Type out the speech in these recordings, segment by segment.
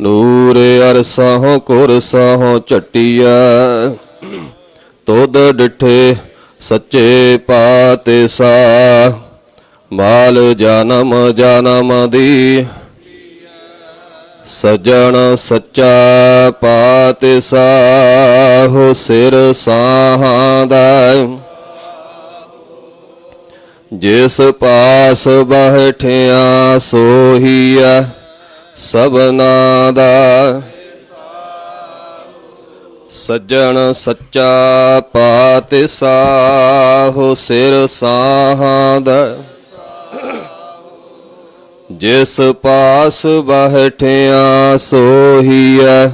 ਨੂਰ ਅਰਸਹੁ ਕੁਰਸਹੁ ਚਟਿਆ ਤੁਧ ਡਿਠੇ ਸੱਚੇ ਪਾਤੇ ਸਾ ਮਾਲ ਜਨਮ ਜਨਮ ਦੀ, ਸਜਣ ਸੱਚਾ ਪਾਤੇ ਸਾਹੋ ਸਿਰ ਸਾਹਾਂ ਦਾ, ਜਿਸ ਪਾਸ ਬਹਿਠਿਆ ਸੋਹੀਆ ਸਭਨਾ ਦਾ ਸੱਜਣ ਸੱਚਾ ਪਾਤੇ ਸਾਹੋ ਸਿਰ ਸਾਹਾਂ ਦਾ। ਜਿਸ ਪਾਸ ਬਹਿਠਿਆ ਸੋਹੀਆ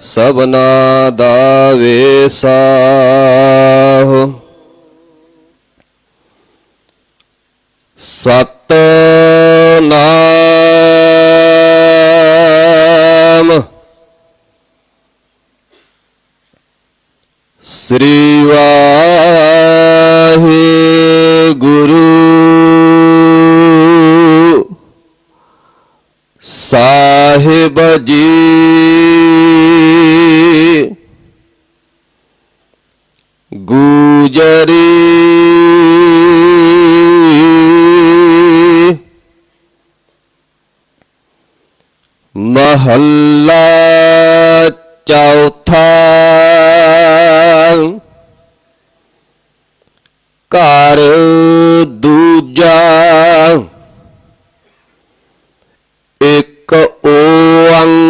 ਸਭਨਾ ਦਾ ਵੇਸਾਹੋ। ਸਤ ਸ੍ਰੀ ਵਾਹਿਗੁਰੂ ਸਾਹਿਬ ਜੀ ਗੁਜਰੀ ਮਹੱਲਾ ਚੌਥਾ ਘਰ ਦੂਜਾ ਇੱਕ ਓੰਕਾਰ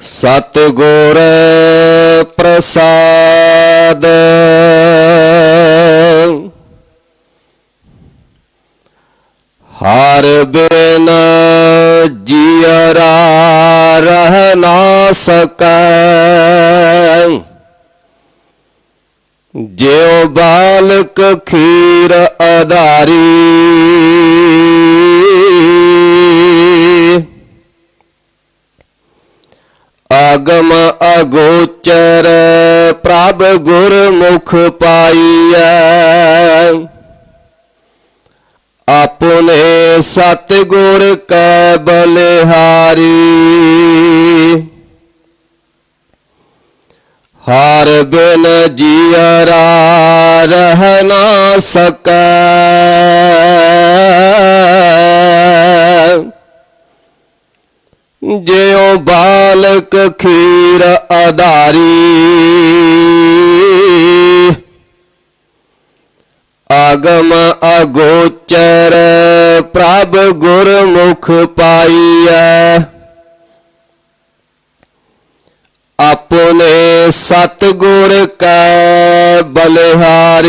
ਸਤਿਗੁਰ ਪ੍ਰਸਾਦ। ਹਰ ਬਿਨ ਜੀਅਰਾ ਰਹਿਣਾ। ਸਕੈ ਜਿਉ ਬਾਲਕ ਖੀਰ ਆਧਾਰੀ ਆਗਮ ਅਗੋਚਰ ਪ੍ਰਭ ਗੁਰਮੁਖ ਪਾਈਐ। ਆਪਣੇ ਸਤਿਗੁਰ ਕੈ ਬਲਿਹਾਰੀ। ਹਰ ਬਿਨ ਜੀਅਰਾ ਰਹਿ ਨਾ ਸਕੈ। ਜਿਉ ਬਾਲਕ ਖੀਰ ਆਧਾਰੀ ਆਗਮ ਅਗੋਚਰ ਪ੍ਰਭ ਗੁਰਮੁਖ ਪਾਈਐ। ਆਪਣੇ ਸਤਿਗੁਰ ਕੈ ਬਲਿਹਾਰੀ।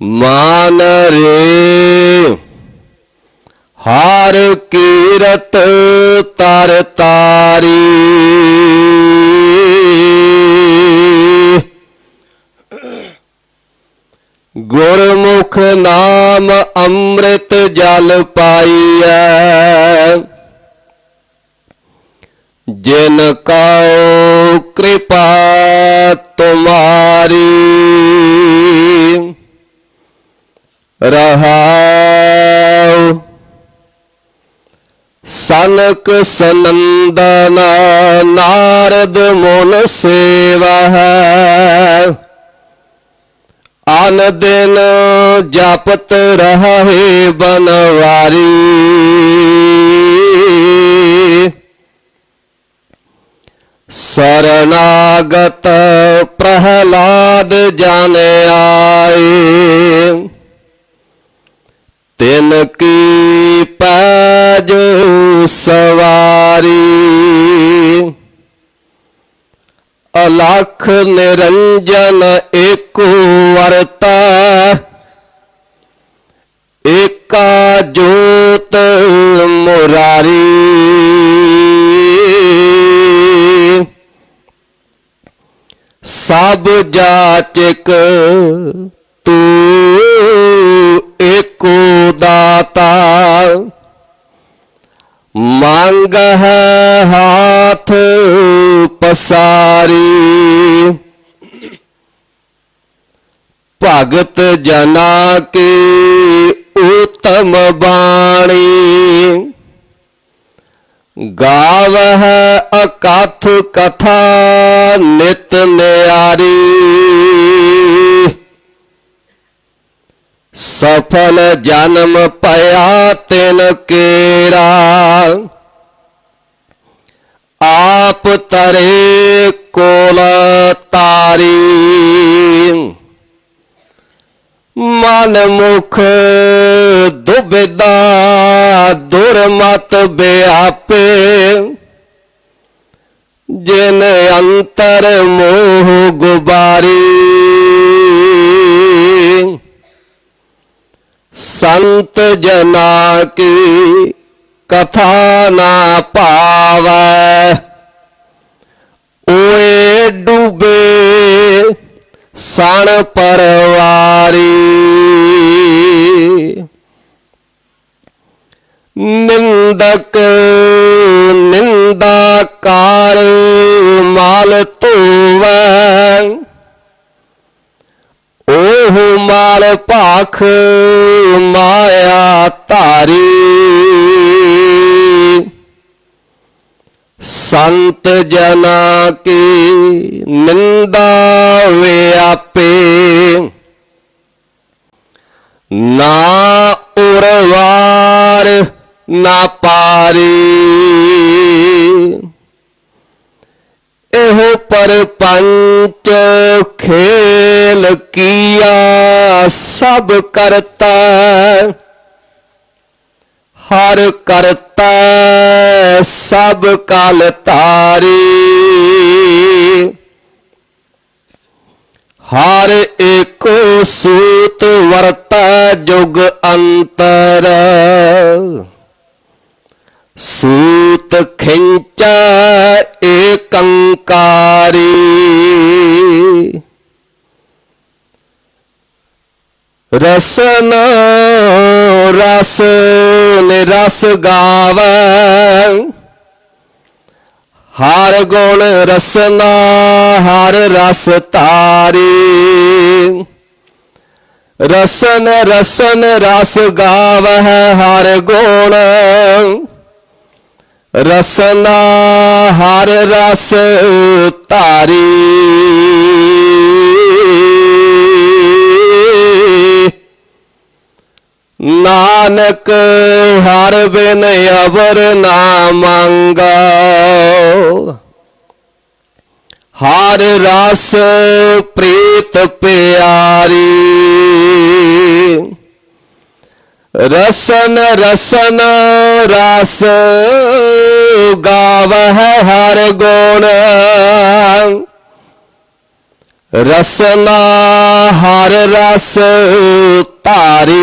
ਮਾਨ ਰੇ, ਹਰ ਕੀਰਤ ਤਰ ਤਾਰੀ। ਗੁਰਮੁਖ ਨਾਮ ਅੰਮ੍ਰਿਤ ਜਲ ਪਾਈਐ। ਜਿਨ ਕਉ ਕਿਰਪਾ ਤੁਮਾਰੀ। ਰਹਾਉ ਸਨਕ ਸਨੰਦਨ ਨਾਰਦ ਮੁਨ ਸੇਵਾ ਹੈ। ਅਨ ਦਿਨ ਜਪਤ ਰਹੇ ਬਨਵਾਰੀ। ਸਰਨਾਗਤ ਪ੍ਰਹਲਾਦ ਜਨ ਆਏ। ਤਿਨ ਕੀ ਪੈਜ ਸਵਾਰੀ। ਅਲਖ ਨਿਰੰਜਨ ਏਕੋ ਵਰਤਾ। ਏਕਾ ਜੋਤ ਮੁਰਾਰੀ। ਸਭ ਜਾਚਕ ਤੂੰ ਏਕੋ ਦਾਤਾ। ਮੰਗ ਹੈ ਹਾਥ ਪਸਾਰੀ। ਭਗਤ ਜਨਾ ਕੀ ਉਤਮ ਬਾਣੀ। ਗਾਵਹਿ ਅਕਥ ਕਥਾ ਨਿਤ ਨਿਆਰੀ। ਸਫਲ ਜਨਮ ਪਿਆ ਤਿਨ ਕੇਰਾ। ਆਪ ਤਰੇ ਕੋਲ ਤਾਰੀ। ਮਨ ਮੁਖ ਦੁਬਿਦਾ ਮਤ ਬਿਆਪੇ, ਜਿਨ ਅੰਤਰ ਮੋਹ ਗੁਬਾਰੀ। ਸੰਤ ਜਨਾ ਕੀ ਕਥਾ ਨਾ ਪਾਵੈ, ਓਏ ਡੂਬੇ ਸਣ ਪਰਵਾਰੀ। ਮਾਲ ਧੋਵੈ। ਉਹ ਮਾਲ ਭਾਖ ਮਾਇਆ ਧਾਰੀ। ਸੰਤ ਜਨਾ ਕੀ ਨਿੰਦਾ ਵਿਆਪੇ ਨਾ ਉਰਵਾਰ ਨਾ ਪਾਰੀ। ਇਹੋ ਪਰਪੰਚ ਖੇਲ ਕੀਆ ਸਭ ਕਰਤਾ। ਹਰ ਕਰਤਾ ਸਭ ਕਲ ਤਾਰੀ ਹਰ ਏਕੋ ਸੂਤ ਵਰਤਾ ਜੁਗ ਅੰਤਰ। ਸੂਤ ਖਿੰਚਾ ਕੰਕਾਰੀ। ਰਸਨ, ਰਸ ਨਿਰਸ ਗਾਵੈ। ਹਰ ਗੁਣ ਰਸਨਾ, ਹਰ ਰਸ ਤਾਰੀ ਰਸਨ ਰਸਨ ਰਸ ਗਾਵਹਿ ਹਰ ਗੁਣ ਰਸਨਾ ਹਰ ਰਸ ਧਾਰੀ ਨਾਨਕ ਹਰ ਬਿਨ ਅਵਰ ਨਾ ਮੰਗਾ। ਹਰ ਰਸ ਪ੍ਰੀਤ ਪਿਆਰੀ। ਰਸਨ ਰਸਨ ਰਸ ਗਾਵਹਿ ਹਰ ਗੁਣ। ਰਸਨਾ ਹਰ ਰਸ ਧਾਰੀ।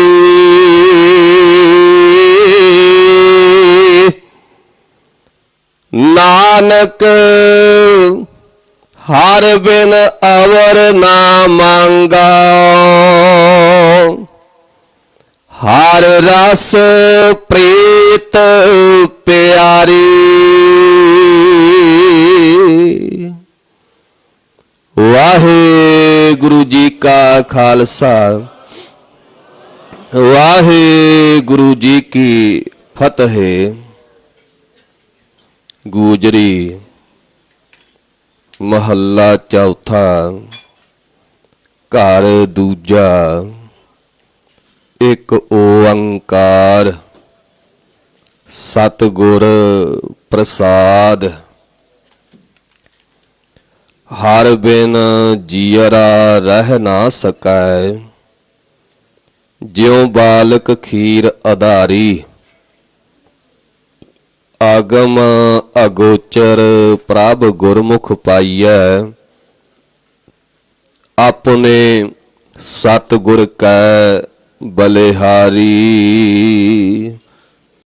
ਨਾਨਕ ਹਰ ਬਿਨ ਅਵਰ ਨਾ ਮੰਗਾ ਹਰ ਰਸ ਪ੍ਰੀਤ ਪਿਆਰੀ। ਵਾਹਿਗੁਰੂ ਜੀ ਕਾ ਖਾਲਸਾ। ਵਾਹਿਗੁਰੂ ਜੀ ਕੀ ਫਤਿਹ। ਗੂਜਰੀ ਮਹੱਲਾ ਚੌਥਾ। ਘਰ ਦੂਜਾ। ਇੱਕ ਓੰਕਾਰ, ਸਤਿਗੁਰ ਪ੍ਰਸਾਦ। ਹਰ ਬਿਨ ਜੀਅਰਾ ਰਹਿ ਨਾ ਸਕੈ, ਜਿਉ ਬਾਲਕ ਖੀਰ ਆਧਾਰੀ ਆਗਮ ਅਗੋਚਰ ਪ੍ਰਭ ਗੁਰਮੁਖ ਪਾਈਐ, ਆਪਣੇ ਸਤਿਗੁਰ ਕੈ ਬਲਿਹਾਰੀ।